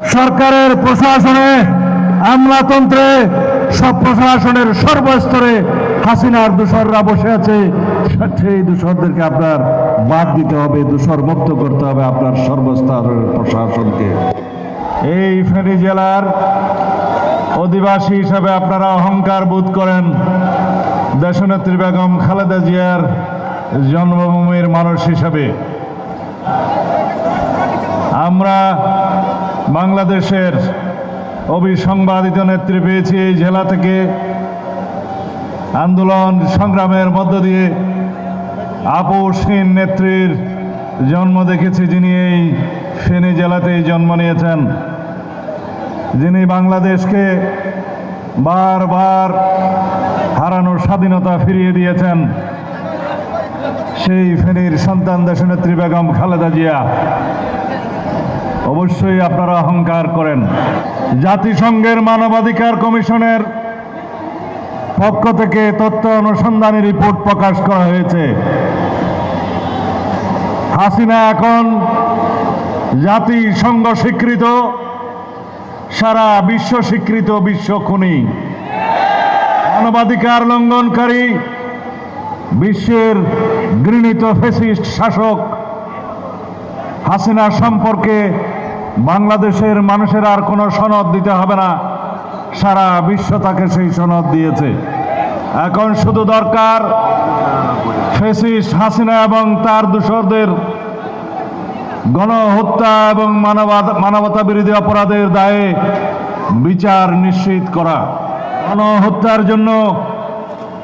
সরকারের প্রশাসনে, আমলাতন্ত্রে, সব প্রশাসনের সর্বস্তরে হাসিনার দূষররা বসে আছে। সেই দূষরদেরকে আপনার বাদ দিতে হবে দূষর মুক্ত করতে হবে আপনার সর্বস্তরের প্রশাসনকে। এই ফেনী জেলার অধিবাসী হিসাবে আপনারা অহংকার বোধ করেন। দেশনেত্রী বেগম খালেদা জিয়ার জন্মভূমির মানুষ হিসাবে। আমরা বাংলাদেশের অবিসংবাদিত নেত্রী পেয়েছি এই জেলা থেকে। আন্দোলন সংগ্রামের মধ্য দিয়ে আপোষহীন নেত্রীর জন্ম দেখেছি যিনি এই ফেনী জেলাতেই জন্ম নিয়েছেন। যিনি বাংলাদেশকে বারবার হারানোর স্বাধীনতা ফিরিয়ে দিয়েছেন, সেই ফেনীর সন্তান দেশনেত্রী বেগম খালেদা জিয়া। অবশ্যই আপনারা অহংকার করেন। জাতিসংঘের মানবাধিকার কমিশনের পক্ষ থেকে তথ্য অনুসন্ধানী রিপোর্ট প্রকাশ করা হয়েছে। হাসিনা এখন জাতিসংঘ স্বীকৃত, সারা বিশ্ব স্বীকৃত, বিশ্ব খুনি। মানবাধিকার লঙ্ঘনকারী, বিশ্বের ঘৃণিত ফেসিস্ট শাসক হাসিনা সম্পর্কে বাংলাদেশের মানুষের আর কোনো সনদ দিতে হবে না। সারা বিশ্ব তাকে সেই সনদ দিয়েছে। এখন শুধু দরকার ফেসিস হাসিনা এবং তার দূষরদের গণহত্যা এবং মানবতা বিরোধী অপরাধের দায়ে বিচার নিশ্চিত করা। গণহত্যার জন্য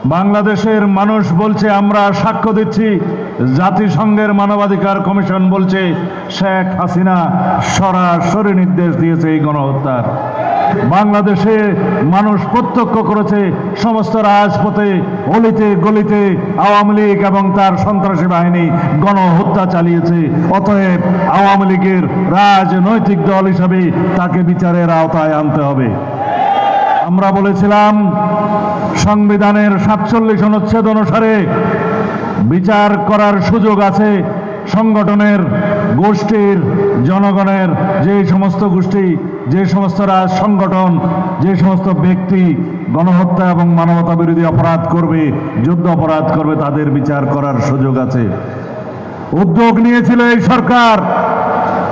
বাংলাদেশের মানুষ বলছে, আমরা সাক্ষ্য দিচ্ছি। জাতিসংঘের মানবাধিকার কমিশন বলছে, শেখ হাসিনা সরাসরি নির্দেশ দিয়েছে এই গণহত্যার। বাংলাদেশে মানুষ প্রত্যক্ষ করেছে, সমস্ত রাজপথে, অলিতে, গলিতে আওয়ামী লীগ এবং তার সন্ত্রাসী বাহিনী গণহত্যা চালিয়েছে। অতএব আওয়ামী লীগের রাজনৈতিক দল হিসাবে তাকে বিচারের আওতায় আনতে হবে। আমরা বলেছিলাম, সংবিধানের সাতচল্লিশ অনুচ্ছেদ অনুসারে বিচার করার সুযোগ আছে সংগঠনের, গোষ্ঠীর, জনগণের, যে সমস্ত গোষ্ঠী, যে সমস্ত রাজ সংগঠন, যে সমস্ত ব্যক্তি গণহত্যা এবং মানবতা বিরোধী অপরাধ করবে, যুদ্ধ অপরাধ করবে, তাদের বিচার করার সুযোগ আছে। উদ্যোগ নিয়েছিল এই সরকার,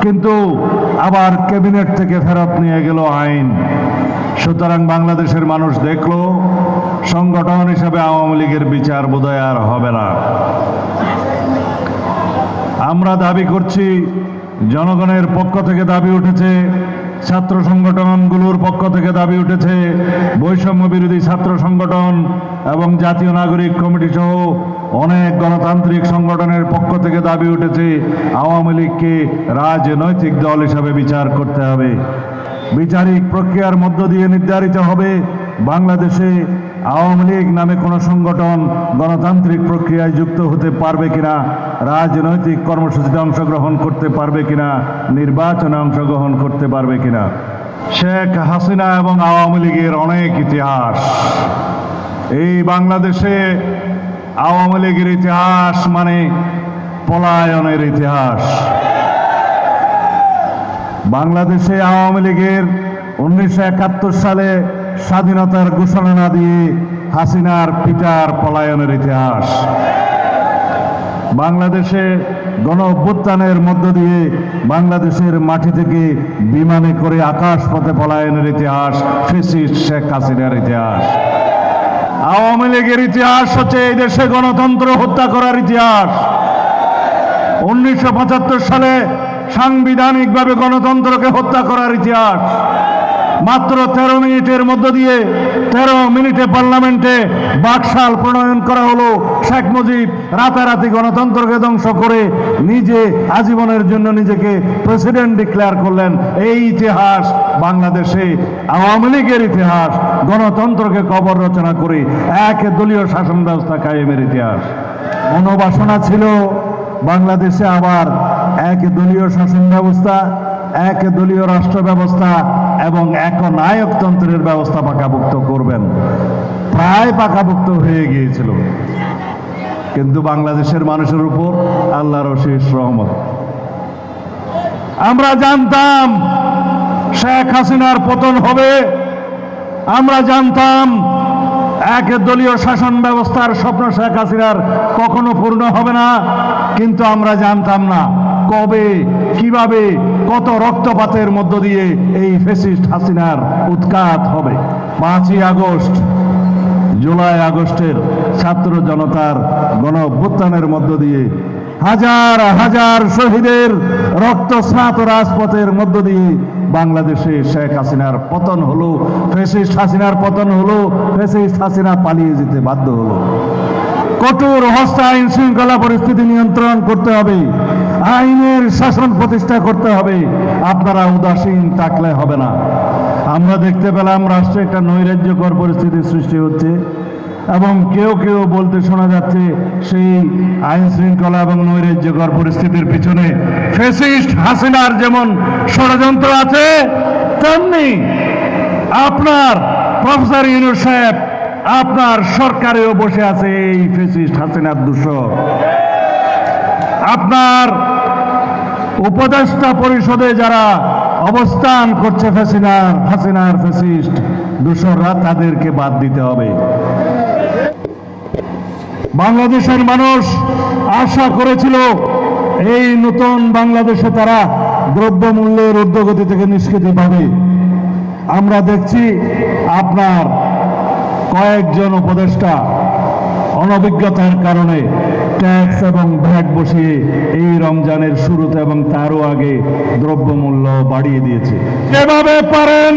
কিন্তু আবার ক্যাবিনেট থেকে ফেরত নিয়ে গেল আইন। সুতরাং বাংলাদেশের মানুষ দেখল, সংগঠন হিসেবে আওয়ামী লীগের বিচার বোধহয় আর হবে না। আমরা দাবি করছি, জনগণের পক্ষ থেকে দাবি উঠেছে, ছাত্র সংগঠনগুলোর পক্ষ থেকে দাবি উঠেছে, বৈষম্য বিরোধী ছাত্র সংগঠন এবং জাতীয় নাগরিক কমিটি সহ অনেক গণতান্ত্রিক সংগঠনের পক্ষ থেকে দাবি উঠেছে, আওয়ামী লীগকে রাজনৈতিক দল হিসাবে বিচার করতে হবে। বিচারিক প্রক্রিয়ার মধ্য দিয়ে নির্ধারিত হবে, বাংলাদেশে আওয়ামী লীগ নামে কোনো সংগঠন গণতান্ত্রিক প্রক্রিয়ায় যুক্ত হতে পারবে কিনা, রাজনৈতিক কর্মসূচিতে অংশগ্রহণ করতে পারবে কিনা, নির্বাচনে অংশগ্রহণ করতে পারবে কিনা। শেখ হাসিনা এবং আওয়ামী লীগের অনেক ইতিহাস। এই বাংলাদেশে আওয়ামী লীগের ইতিহাস মানে পলায়নের ইতিহাস। বাংলাদেশে আওয়ামী লীগের উনিশশো একাত্তর সালে স্বাধীনতার ঘোষণা দিয়ে হাসিনার পিতার পলায়নের ইতিহাস। বাংলাদেশে গণ অভ্যুত্থানের মধ্য দিয়ে বাংলাদেশের মাটি থেকে বিমানে করে আকাশ পথে পলায়নের ইতিহাস ফেসিস্ট শেখ হাসিনার ইতিহাস। আওয়ামী লীগের ইতিহাস হচ্ছে এই দেশে গণতন্ত্র হত্যা করার ইতিহাস। উনিশশো পঁচাত্তর সালে সাংবিধানিকভাবে গণতন্ত্রকে হত্যা করার ইতিহাস। মাত্র তেরো মিনিটের মধ্য দিয়ে তেরো মিনিটে পার্লামেন্টে বাকশাল প্রণয়ন করা হলো শেখ মুজিব রাতারাতি গণতন্ত্রকে ধ্বংস করে নিজে আজীবনের জন্য নিজেকে প্রেসিডেন্ট ডিক্লেয়ার করলেন। এই ইতিহাস বাংলাদেশে, আওয়ামী লীগের ইতিহাস, গণতন্ত্রকে কবর রচনা করে এক দলীয় শাসন ব্যবস্থা কায়েমের ইতিহাস। মনোবাসনা ছিল বাংলাদেশে আবার এক দলীয় শাসন ব্যবস্থা, এক দলীয় রাষ্ট্র ব্যবস্থা এবং এক নায়কতন্ত্রের ব্যবস্থা পাকাভুক্ত করবেন। প্রায় পাকাভুক্ত হয়ে গিয়েছিল। কিন্তু বাংলাদেশের মানুষের উপর আল্লাহর অশেষ রহমত। আমরা জানতাম শেখ হাসিনার পতন হবে। আমরা জানতাম এক দলীয় শাসন ব্যবস্থার স্বপ্ন শেখ হাসিনার কখনো পূর্ণ হবে না। কিন্তু আমরা জানতাম না। কবে কীভাবে? কত রক্তপাতের মধ্য দিয়ে এই ফেসিস্ট হাসিনার উৎখাত হবে? পাঁচই আগস্ট, জুলাই আগস্টের ছাত্র জনতার গণ অভ্যুত্থানের মধ্য দিয়ে হাজার হাজার শহীদের রক্তস্নাত রাজপথের মধ্য দিয়ে বাংলাদেশে শেখ হাসিনার পতন হলো, ফেসিস্ট হাসিনার পতন হলো, ফেসিস্ট হাসিনা পালিয়ে যেতে বাধ্য হলো। কঠোর হস্ত আইন শৃঙ্খলা পরিস্থিতি নিয়ন্ত্রণ করতে হবে। আইনের শাসন প্রতিষ্ঠা করতে হবে। আপনারা উদাসীন থাকলে হবে না। আমরা দেখতে পেলাম রাষ্ট্রে একটা নৈরাজ্যকর পরিস্থিতির সৃষ্টি হচ্ছে এবং কেউ কেউ বলতে শোনা যাচ্ছে সেই আইন শৃঙ্খলা এবং নৈরাজ্যকর পরিস্থিতির পিছনে ফেসিস্ট হাসিনার যেমন ষড়যন্ত্র আছে, তেমনি আপনার প্রফেসর ইউনুস সাহেব, আপনার সরকারেও বসে আছে এই ফেসিস্ট হাসিনার দূষর আপনার উপদেষ্টা পরিষদে যারা অবস্থান করছে ফেসিনার, হাসিনার ফেসিস্ট দূষররা তাদেরকে বাদ দিতে হবে। বাংলাদেশের মানুষ আশা করেছিল এই নতুন বাংলাদেশে তারা দ্রব্যমূল্যের ঊর্ধ্বগতি থেকে নিষ্কৃতি পাবে। আমরা দেখছি আপনার কয়েকজন উপদেষ্টা অনভিজ্ঞতার কারণে ট্যাক্স এবং ভ্যাট বসিয়ে এই রমজানের শুরুতে এবং তারও আগে দ্রব্যমূল্য বাড়িয়ে দিয়েছে। যেভাবে পারেন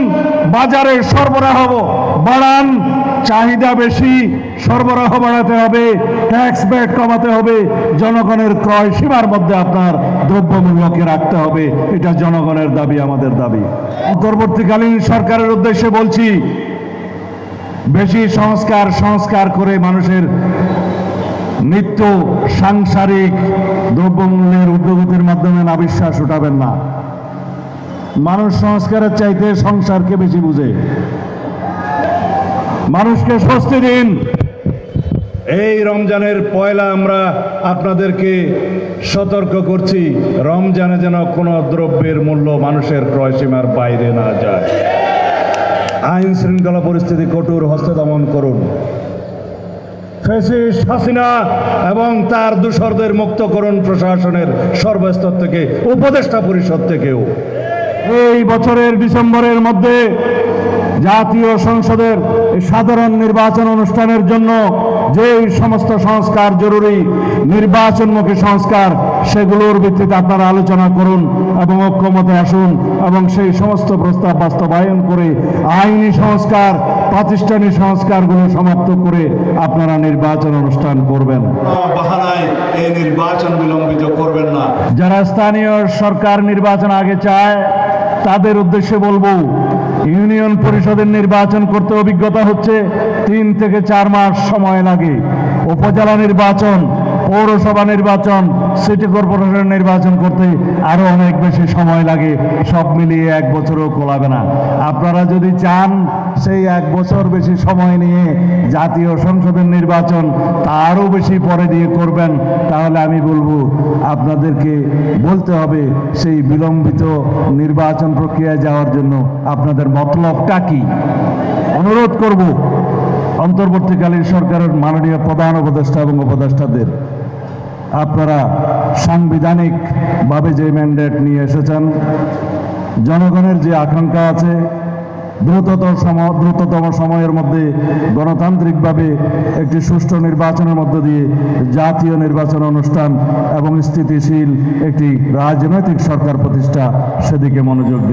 বাজারে সরবরাহ বাড়ান, চাহিদা বেশি, সরবরাহ বাড়াতে হবে, ট্যাক্স ব্যাট কমাতে হবে, জনগণের ক্রয় সীমার মধ্যে আপনার দ্রব্যমূল্যকে রাখতে হবে, এটা জনগণের দাবি, আমাদের দাবি। অন্তর্বর্তীকালীন সরকারের উদ্দেশ্যে বলছি, বেশি সংস্কার সংস্কার করে মানুষের নিত্য সাংসারিক দ্রব্যমূল্যের উদ্যোগতির মাধ্যমে না বিশ্বাস উঠাবেন না। মানুষ সংস্কারের চাইতে সংসারকে বেশি বুঝে। মানুষকে স্বস্তি দিন। এই রমজানের পয়লা আমরা আপনাদেরকে সতর্ক করছি, রমজানে যেন কোনো দ্রব্যের মূল্য মানুষের ক্রয়সীমার বাইরে না যায়। আইন শৃঙ্খলা পরিস্থিতি কঠোর হস্তে দমন করুন। ফেসিস হাসিনা এবং তার দূষরদের মুক্তকরণ প্রশাসনের সর্বস্তর থেকে, উপদেষ্টা পরিষদ থেকেও। এই বছরের ডিসেম্বরের মধ্যে জাতীয় সংসদের সাধারণ নির্বাচন অনুষ্ঠানের জন্য যে সমস্ত সংস্কার জরুরি নির্বাচনমুখী সংস্কার সেগুলোর ভিত্তিতে আপনারা আলোচনা করুন এবং ঐক্যমতে আসুন এবং সেই সমস্ত প্রস্তাব বাস্তবায়ন করে আইনি সংস্কার প্রাতিষ্ঠানিক সংস্কারগুলো সমাপ্ত করে আপনারা নির্বাচন অনুষ্ঠান করবেন। এই নির্বাচন বিলম্বিত করবেন না। যারা স্থানীয় সরকার নির্বাচন আগে চায় তাদের উদ্দেশ্যে বলব ইউনিয়ন পরিষদের নির্বাচন করতে অভিজ্ঞতা হচ্ছে তিন থেকে চার মাস সময় লাগে। উপজেলা নির্বাচন পৌরসভা নির্বাচন সিটি কর্পোরেশন নির্বাচন করতে আরও অনেক বেশি সময় লাগে। সব মিলিয়ে এক বছরও কোলাবে না। আপনারা যদি চান সেই এক বছর বেশি সময় নিয়ে জাতীয় সংসদের নির্বাচন তারও বেশি পরে দিয়ে করবেন, তাহলে আমি বলব আপনাদেরকে বলতে হবে সেই বিলম্বিত নির্বাচন প্রক্রিয়ায় যাওয়ার জন্য আপনাদের মতলবটা কি? অনুরোধ করব, অন্তর্বর্তীকালীন সরকারের মাননীয় প্রধান উপদেষ্টা এবং উপদেষ্টাদের। আপনারা সাংবিধানিকভাবে যে ম্যান্ডেট নিয়ে এসেছেন, জনগণের যে আকাঙ্ক্ষা আছে দ্রুততম সময়, দ্রুততম সময়ের মধ্যে গণতান্ত্রিকভাবে একটি সুষ্ঠু নির্বাচনের মধ্য দিয়ে জাতীয় নির্বাচন অনুষ্ঠান এবং স্থিতিশীল একটি রাজনৈতিক সরকার প্রতিষ্ঠা, সেদিকে মনোযোগ দিন।